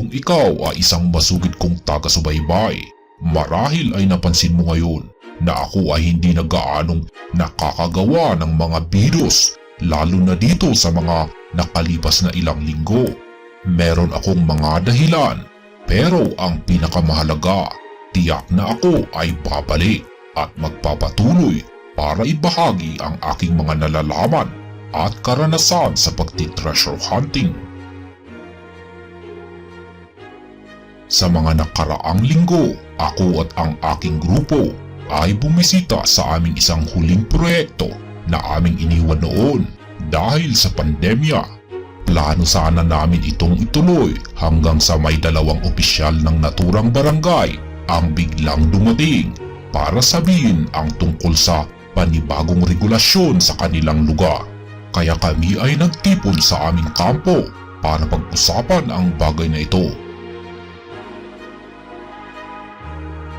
kung ikaw ay isang masugid kong taga-subaybay, marahil ay napansin mo ngayon na ako ay hindi nagaanong nakakagawa ng mga videos lalo na dito sa mga nakalipas na ilang linggo. Meron akong mga dahilan pero ang pinakamahalaga, tiyak na ako ay babalik at magpapatuloy para ibahagi ang aking mga nalalaman at karanasan sa pagti-treasure hunting. Sa mga nakaraang linggo, ako at ang aking grupo ay bumisita sa aming isang huling proyekto na aming iniwan noon dahil sa pandemya. Plano sana namin itong ituloy hanggang sa may dalawang opisyal ng naturang barangay ang biglang dumating para sabihin ang tungkol sa panibagong regulasyon sa kanilang lugar. Kaya kami ay nagtipon sa aming kampo para pag-usapan ang bagay na ito.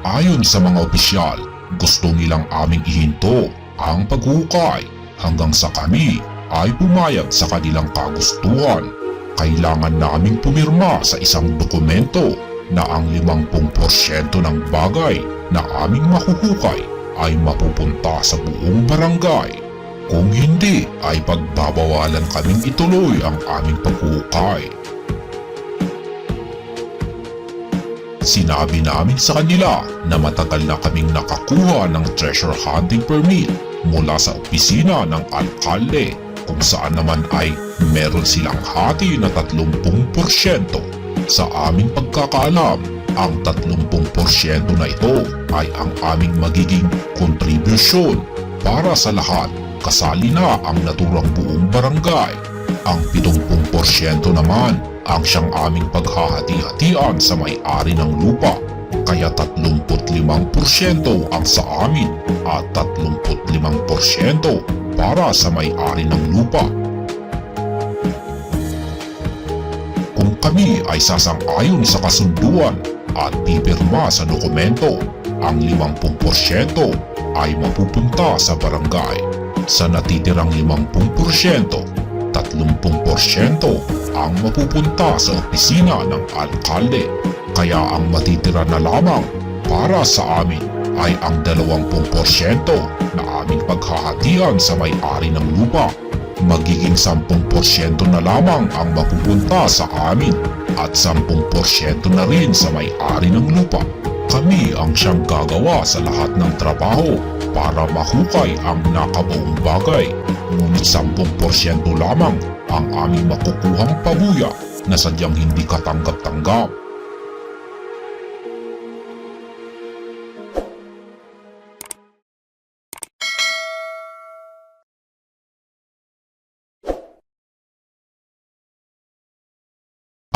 Ayon sa mga opisyal, gusto nilang aming ihinto ang paghukay hanggang sa kami ay pumayag sa kanilang kagustuhan. Kailangan naming pumirma sa isang dokumento na ang 50% ng bagay na aming mahuhukay ay mapupunta sa buong barangay. Kung hindi ay pagbabawalan kaming ituloy ang aming paghukay. Sinabi namin sa kanila na matagal na kaming nakakuha ng treasure hunting permit mula sa opisina ng alkalde kung saan naman ay meron silang hati na 30%. Sa aming pagkakaalam, ang 30% na ito ay ang aming magiging kontribusyon para sa lahat kasali na ang naturang buong barangay. Ang 70% naman ang siyang aming paghahati-hatian sa may-ari ng lupa. Kaya 35% ang sa amin at 35% para sa may-ari ng lupa. Kung kami ay sasang-ayon sa kasunduan at pipirma sa dokumento, ang 50% ay mapupunta sa barangay. Sa natitirang 50%, 30% ang mapupunta sa opisina ng alkalde. Kaya ang matitira na lamang para sa amin ay ang 20% na aming paghahatian sa may-ari ng lupa. Magiging 10% na lamang ang mapupunta sa amin at 10% na rin sa may-ari ng lupa. Kami ang siyang gagawa sa lahat ng trabaho para mahukay ang nakabuong bagay. Ngunit 10% lamang ang aming makukuhang pabuya na sadyang hindi katanggap-tanggap.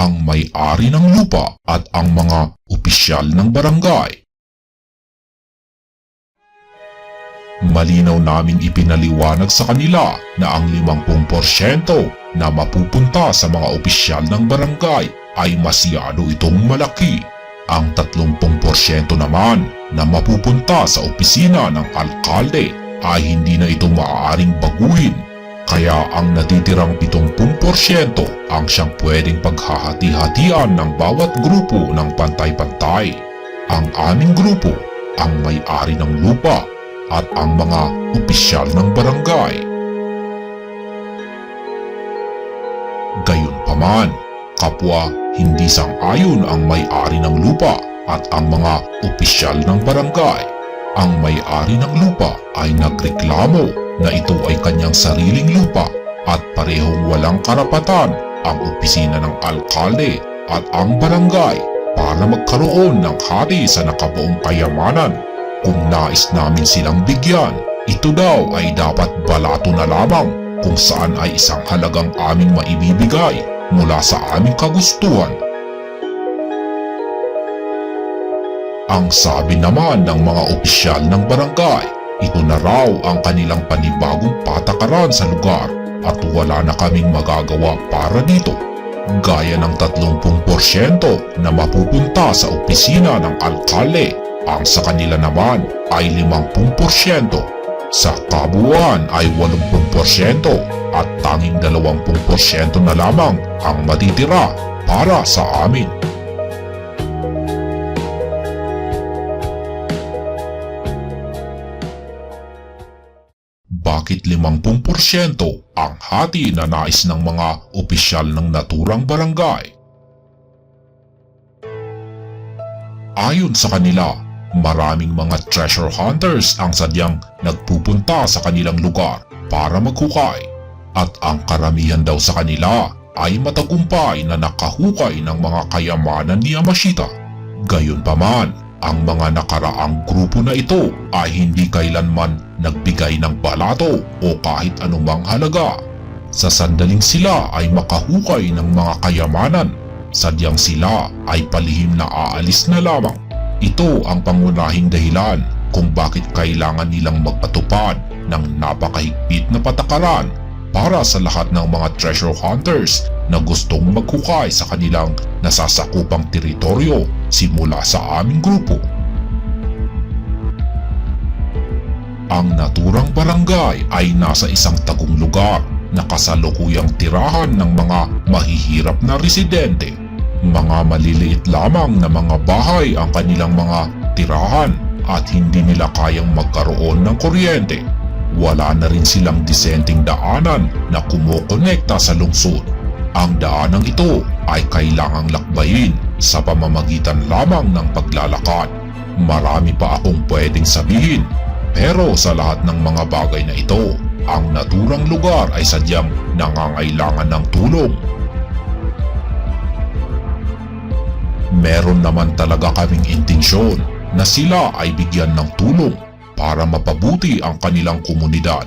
Ang may-ari ng lupa at ang mga opisyal ng barangay. Malinaw naming ipinaliwanag sa kanila na ang 50% na mapupunta sa mga opisyal ng barangay ay masyado itong malaki. Ang 30% naman na mapupunta sa opisina ng alkalde ay hindi na ito maaaring baguhin kaya ang natitirang 70% ang siyang pwedeng paghahati-hatian ng bawat grupo ng pantay-pantay. Ang aming grupo ang may-ari ng lupa at ang mga opisyal ng barangay. Gayunpaman, kapwa hindi sang-ayon ang may-ari ng lupa at ang mga opisyal ng barangay. Ang may-ari ng lupa ay nagreklamo na ito ay kanyang sariling lupa at parehong walang karapatan ang opisina ng alkalde at ang barangay para magkaroon ng hari sa nakabuong kayamanan. Kung nais namin silang bigyan, ito daw ay dapat balato na lamang kung saan ay isang halagang aming maibibigay mula sa aming kagustuhan. Ang sabi naman ng mga opisyal ng barangay ito na raw ang kanilang panibagong patakaran sa lugar at wala na kaming magagawa para dito. Gaya ng 30% na mapupunta sa opisina ng alkalde, ang sa kanila naman ay 50%. Sa kabuuan ay 80% at tanging 20% na lamang ang matitira para sa amin. Bakit 50% ang hati na nais ng mga opisyal ng naturang barangay. Ayon sa kanila, maraming mga treasure hunters ang sadyang nagpupunta sa kanilang lugar para maghukay at ang karamihan daw sa kanila ay matagumpay na nakahukay ng mga kayamanan ni Yamashita. Gayunpaman, ang mga nakaraang grupo na ito ay hindi kailanman nagbigay ng balato o kahit anumang halaga. Sa sandaling sila ay makahukay ng mga kayamanan, sadyang sila ay palihim na aalis na lamang. Ito ang pangunahing dahilan kung bakit kailangan nilang magpatupad ng napakahigpit na patakaran para sa lahat ng mga treasure hunters na gustong maghukay sa kanilang nasasakupang teritoryo simula sa aming grupo. Ang naturang barangay ay nasa isang tagong lugar na kasalukuyang tirahan ng mga mahihirap na residente. Mga maliliit lamang na mga bahay ang kanilang mga tirahan at hindi nila kayang magkaroon ng kuryente. Wala na rin silang disenteng daanan na kumukonekta sa lungsod. Ang daanang ito ay kailangang lakbayin sa pamamagitan lamang ng paglalakad. Marami pa akong pwedeng sabihin pero sa lahat ng mga bagay na ito, ang naturang lugar ay sadyang nangangailangan ng tulong. Meron naman talaga kaming intensyon na sila ay bigyan ng tulong para mapabuti ang kanilang komunidad.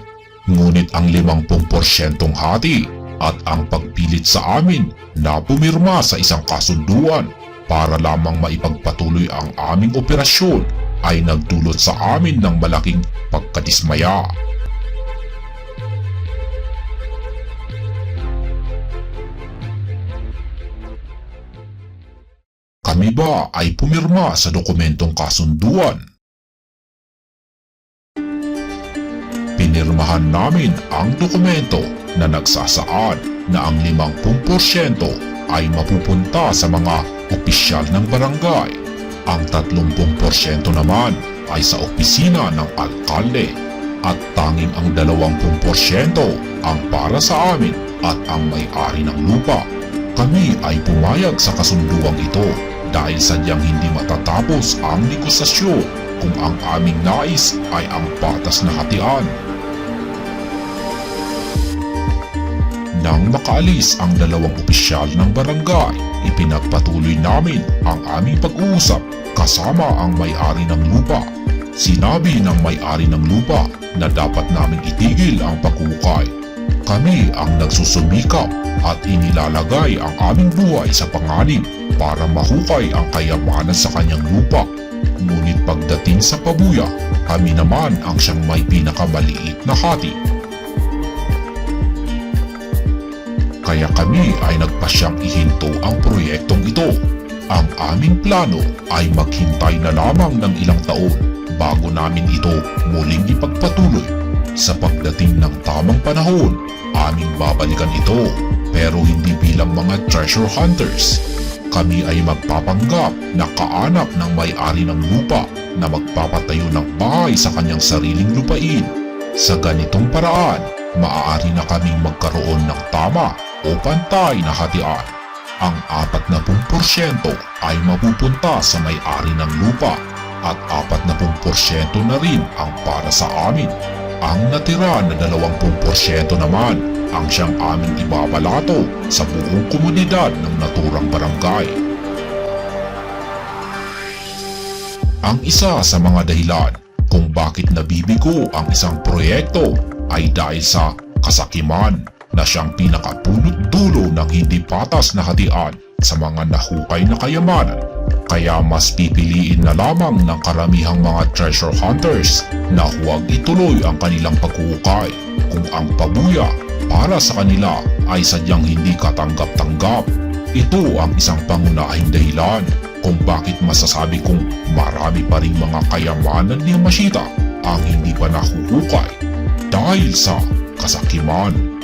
Ngunit ang 50% hati at ang pagpilit sa amin na pumirma sa isang kasunduan para lamang maipagpatuloy ang aming operasyon ay nagdulot sa amin ng malaking pagkadismaya. Kami ba ay pumirma sa dokumentong kasunduan? Pinirmahan namin ang dokumento na nagsasaad na ang 50% ay mapupunta sa mga opisyal ng barangay. Ang 30% naman ay sa opisina ng alkalde at tanging ang 20% ang para sa amin at ang may-ari ng lupa. Kami ay pumayag sa kasunduang ito dahil sadyang hindi matatapos ang negosasyon kung ang aming nais ay ang patas na hatian. Nang makaalis ang dalawang opisyal ng barangay, ipinagpatuloy namin ang aming pag-uusap kasama ang may-ari ng lupa. Sinabi ng may-ari ng lupa na dapat naming itigil ang pagkukay. Kami ang nagsusumikap at inilalagay ang aming buhay sa panganib para mahukay ang kayamanan sa kanyang lupa. Ngunit pagdating sa pabuya, kami naman ang siyang may pinakamaliit na hati. Kaya kami ay nagpasyang ihinto ang proyektong ito. Ang aming plano ay maghintay na lamang ng ilang taon bago namin ito muling ipagpatuloy. Sa pagdating ng tamang panahon, aming babalikan ito pero hindi bilang mga treasure hunters. Kami ay magpapanggap na kaanak ng may-ari ng lupa na magpapatayo ng bahay sa kanyang sariling lupain. Sa ganitong paraan, maaari na kaming magkaroon ng tama o pantay na hatian. Ang 40% ay mapupunta sa may-ari ng lupa at 40% na rin ang para sa amin. Ang natira na 20% naman ang siyang aming ibabalato sa buong komunidad ng naturang barangay. Ang isa sa mga dahilan kung bakit nabibigo ang isang proyekto ay dahil sa kasakiman na siyang pinakapunot dulo ng hindi patas na hatian sa mga nahukay na kayamanan. Kaya mas pipiliin na lamang ng karamihang mga treasure hunters na huwag ituloy ang kanilang paghuhukay kung ang pabuya para sa kanila ay sadyang hindi katanggap-tanggap. Ito ang isang pangunahing dahilan kung bakit masasabi kong marami pa rin mga kayamanan ni Yamashita ang hindi pa nahuhukay dahil sa kasakiman.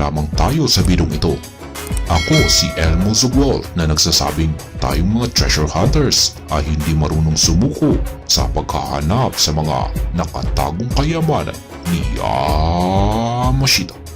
Lamang tayo sa bidong ito. Ako si Elmo Zugwal na nagsasabing tayong mga treasure hunters ay hindi marunong sumuko sa paghahanap sa mga nakatagong kayamanan ni Yamashita.